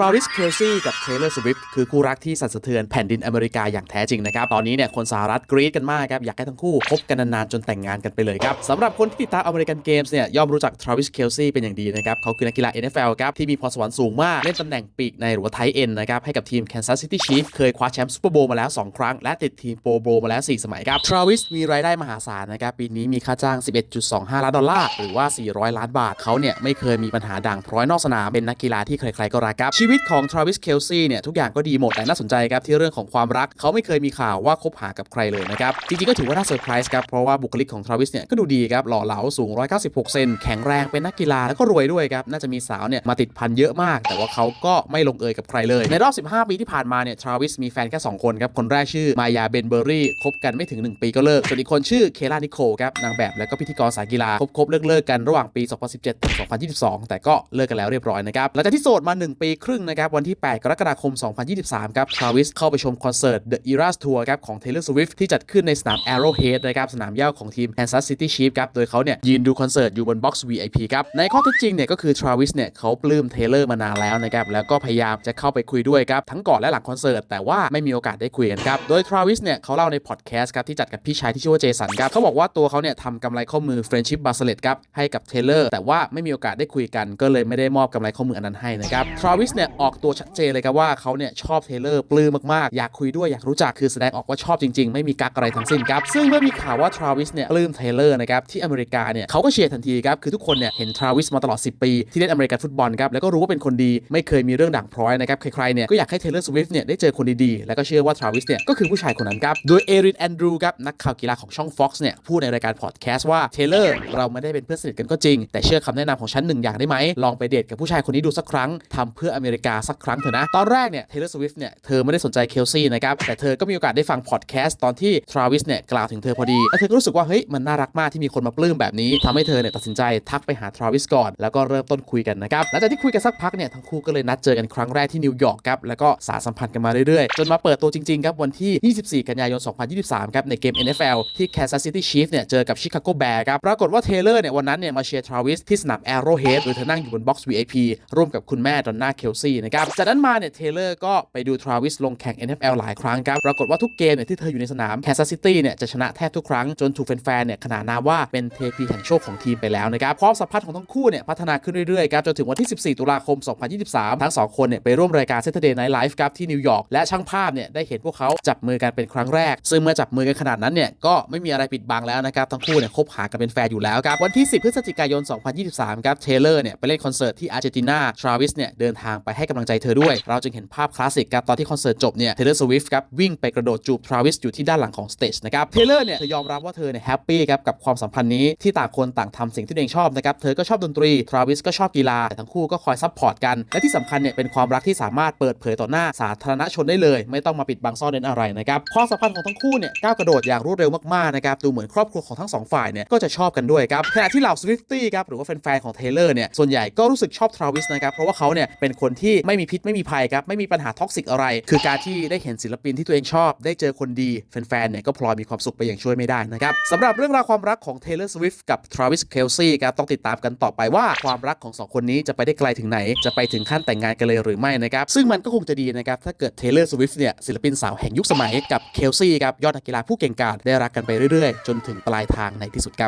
Travis Kelce กับ Taylor Swift คือคู่รักที่สั่นสะเทือนแผ่นดินอเมริกาอย่างแท้จริงนะครับ ตอนนี้เนี่ยคนสหรัฐกรี๊ดกันมากครับ อยากให้ทั้งคู่คบกันนานๆ จนแต่งงานกันไปเลยครับสำหรับคนที่ติดตามอเมริกันเกมส์เนี่ยย่อมรู้จัก Travis Kelce เป็นอย่างดีนะครับ เขาคือนักกีฬา NFL ครับ ที่มีพรสวรรค์สูงมาก เล่นตำแหน่งปีกในหรือว่าไทเอ็นนะครับให้กับทีม Kansas City Chiefs เคยคว้าแชมป์ซูเปอร์โบว์มาแล้ว 2 ครั้ง และติดทีมโปรโบว์มาแล้ว 4 สมัยครับ Travis มีรายได้มหาศาลนะครับปีนี้มีค่าจ้าง 11.25 ล้านดอลลาร์หรือว่า 400 ล้านบาทเขาเนี่ยไม่เคยมีปัญหาด่างพร้อยนอกสนามเป็นนักกีฬาที่ใครๆก็รักครับวิตของ Travis Kelce เนี่ยทุกอย่างก็ดีหมดแต่น่าสนใจครับที่เรื่องของความรักเขาไม่เคยมีข่าวว่าคบหากับใครเลยนะครับ จริงๆก็ถือว่าน่าเซอร์ไพรส์ครับ เพราะว่าบุคลิกของ Travis เนี่ยก็ดูดีครับ หล่อเหลาสูง 196 เซนแข็งแรงเป็นนักกีฬาแล้วก็รวยด้วยครับ น่าจะมีสาวเนี่ยมาติดพันเยอะมาก แต่ว่าเขาก็ไม่ลงเอยกับใครเลย ในรอบ 15 ปีที่ผ่านมาเนี่ย Travis มีแฟนแค่ 2 คนครับ คนแรกชื่อมายาเบนเบอรี่คบกันไม่ถึง 1 ปีก็เลิกส่วนอีกคนชื่อเคลานิโคลครับนางแบบและก็พิธีกรสายกีฬาคบๆเลิกๆกันระหว่างปี 2017 ถึง 2022 แต่ก็เลิกกันแล้วเรียบร้อยนะครับหลังจากที่โสดมา 1 ปีครึ่งนะครับวันที่ 8 กรกฎาคม 2023 ครับ Travis เข้าไปชมคอนเสิร์ต The Eras Tour ครับของ Taylor Swift ที่จัดขึ้นในสนาม Arrowhead นะครับสนามหญ้าของทีม Kansas City Chiefs ครับโดยเขาเนี่ยยืนดูคอนเสิร์ตอยู่บนบ็อกซ์ VIP ครับในข้อเท็จจริงเนี่ยก็คือ Travis เนี่ยเขาปลื้ม Taylor มานานแล้วนะครับแล้วก็พยายามจะเข้าไปคุยด้วยครับทั้งก่อนและหลังคอนเสิร์ตแต่ว่าไม่มีโอกาสได้คุยกันครับโดย Travis เนี่ยเขาเล่าในพอดแคสต์ครับที่จัดกับพี่ชายที่ชื่อว่าเจสันครับเขาบอกว่าตัวเขาเนี่ยทำกำไรข้อมือ Friendship Bracelet ครับให้กับ Taylor แต่ว่าไม่มีโอกาสได้คุยกันก็เลยไม่ได้มอบกำไรข้อมืออันนั้นให้นะครับ Travis เนี่ยออกตัวชัดเจนเลยครับว่าเขาเนี่ยชอบ Taylor ปลื้มมากๆ อยากคุยด้วยอยากรู้จักคือแสดงออกว่าชอบจริงๆ ไม่มีกักอะไรทั้งสิ้นครับ ซึ่งเมื่อมีข่าวว่า Travis เนี่ยปลื้ม Taylor นะครับที่อเมริกาเนี่ยเขาก็เชียร์ทันทีครับคือทุกคนเนี่ยเห็น Travis มาตลอด 10 ปี ที่เล่นอเมริกันฟุตบอลครับแล้วก็รู้ว่าเป็นคนดีไม่เคยมีเรื่องด่างพร้อยนะครับใครๆเนี่ยก็อยากให้ Taylor Swift เนี่ยได้เจอคนดีๆแล้วก็เชื่อว่า Travis เนี่ยก็คือผู้ชายคนนั้นครับโดยเอรินแอนดรูครับนักข่าวกีฬาของช่อง Fox เนี่ยพูดในรายการพอดแคสต์ว่า Taylor เราไม่ได้เป็นเพื่อนสนิทกันก็จริง แต่เชื่อคำแนะนำของฉันหนึ่งอย่างได้ไหมลองไปเดทกับผู้ชายคนนี้ดูสักครั้งทำเพื่ออเมริกาสักครั้งเถอะนะ ตอนแรกเนี่ย Taylor Swift เนี่ยเธอไม่ได้สนใจเคลซี่นะครับ แต่เธอก็มีโอกาสได้ฟังพอดแคสต์ตอนที่ Travis เนี่ยกล่าวถึงเธอพอดีแล้วเธอก็รู้สึกว่าเฮ้ยมันน่ารักมากที่มีคนมาปลื้มแบบนี้ทำให้เธอเนี่ยตัดสินใจทักไปหา Travis ก่อนแล้วก็เริ่มต้นคุยกันนะครับหลังจากที่คุยกันสักพักเนี่ยทั้งคู่ก็เลยนัดเจอกันครั้งแรกที่นิวยอร์กครับแล้วก็สารสัมพันธ์กันมาเรื่อยๆ จนมาเปิดตัวจริงๆครับวันที่ 24 กันยายน 2023 ครับในเกม NFL ที่ Kansas City Chiefs เนี่ยเจอกับ Chicago Bears ครับปรากฏว่า Taylor เนี่ยวันนั้นเนี่ยมาเชียร์ Travis ที่สนาม Arrowhead โดยเธอนั่งอยู่บนบ็อกซ์ VIP ร่วมกับคุณแม่ดอนน่าเคลซี่นะครับ จากนั้นมาเนี่ย Taylor ก็ไปดู Travis ลงแข่ง NFL หลายครั้งครับ ปรากฏว่าทุกเกมเนี่ยที่เธออยู่ในสนาม Kansas City เนี่ยจะชนะแทบทุกครั้ง จนถูกแฟนๆเนี่ยขนานนามว่าเป็นเทพีแห่งโชคของทีมไปแล้วนะครับความสัมพันธ์ของทั้งคู่เนี่ยพัฒนาขึ้นเรื่อยๆครับจนถึงวันที่ 14 ตุลาคม 2023 ทั้งสองคนเนี่ยไปร่วมรายการ Saturday Night Live ครับที่นิวยอร์กและช่างภาพเนี่ยได้เห็นพวกเขาจับมือกันเป็นครั้งแรก ซึ่งเมื่อจับมือกันขนาดนั้นเนี่ยก็ไม่มีอะไรปิดบังแล้วนะครับทั้งคู่เนี่ยคบหากันเป็นแฟนอยู่แล้วครับวันที่ 10 พฤศจิกายน 2023 ครับเทเลอร์เนี่ยไปเล่นคอนเสิร์ตที่อาร์เจนตินาทราวิสเนี่ยเดินทางไปให้กำลังใจเธอด้วย เราจึงเห็นภาพคลาสสิกครับตอนที่คอนเสิร์ตจบเนี่ยเทเลอร์สวิฟต์ครับวิ่งไปกระโดดจูบทราวิสอยู่ที่ด้านหลังของสเตจนะครับเทเลอร์เนี่ยเธอยอมรับว่าเธอเนี่ยแฮปปี้ครับกับความสัมพันธ์นี้ที่ต่างคนต่างทำสิ่งที่ตัวเองชอบนะครับเธอก็ชอบดนตรีทราวิสก็ชอบกีฬาแต่ทั้งคู่ก็คอยซัพพอร์ตกันและที่สำคัญเนี่ยเป็นความรักที่สามารถเปิดเผยต่อหน้าสาธารณชนได้เลย ไม่ต้องมาปิดบังซ่อนเร้นอะไรนะครับความสัมพันธ์ของทั้งคู่เนี่ยก้าวกระโดดอย่างรวดเร็วมากๆนะครับดูเหมือนครอบครัวของทั้งสองฝ่ายเนี่ยก็จะชอบกันด้วยครับขณะที่เหล่าสวิฟตี้ครับหรือว่าแฟนๆของเทเลอร์เนี่ยส่วนใหญ่ก็รู้สึกชอบทราวิสนะครับเพราะว่าเขาเนี่ยเป็นคนที่ไม่มีพิษไม่มีภัยครับ ไม่มีปัญหาท็อกซิกอะไร คือการที่ได้เห็นศิลปินที่ตัวเองชอบ ได้เจอคนดีแฟนๆเนี่ยก็พลอยมีความสุขไปอย่างช่วยไม่ได้นะครับสำหรับเรื่องราวความรักของ Taylor Swift กับ Travis Kelce ครับต้องติดตามกันต่อไปว่าความรักของสองคนนี้จะไปได้ไกลถึงไหน จะไปถึงขั้นแต่งงานกันเลยหรือไม่นะครับซึ่งมันก็คงจะดีนะครับถ้าเกิด Taylor Swift เนี่ยศิลปินสาวแห่งยุคสมัยกับ Kelce ครับยอดนักกีฬาผู้เก่งกาจได้รักกันไปเรื่อยๆ จนถึงปลายทางในที่สุดครับ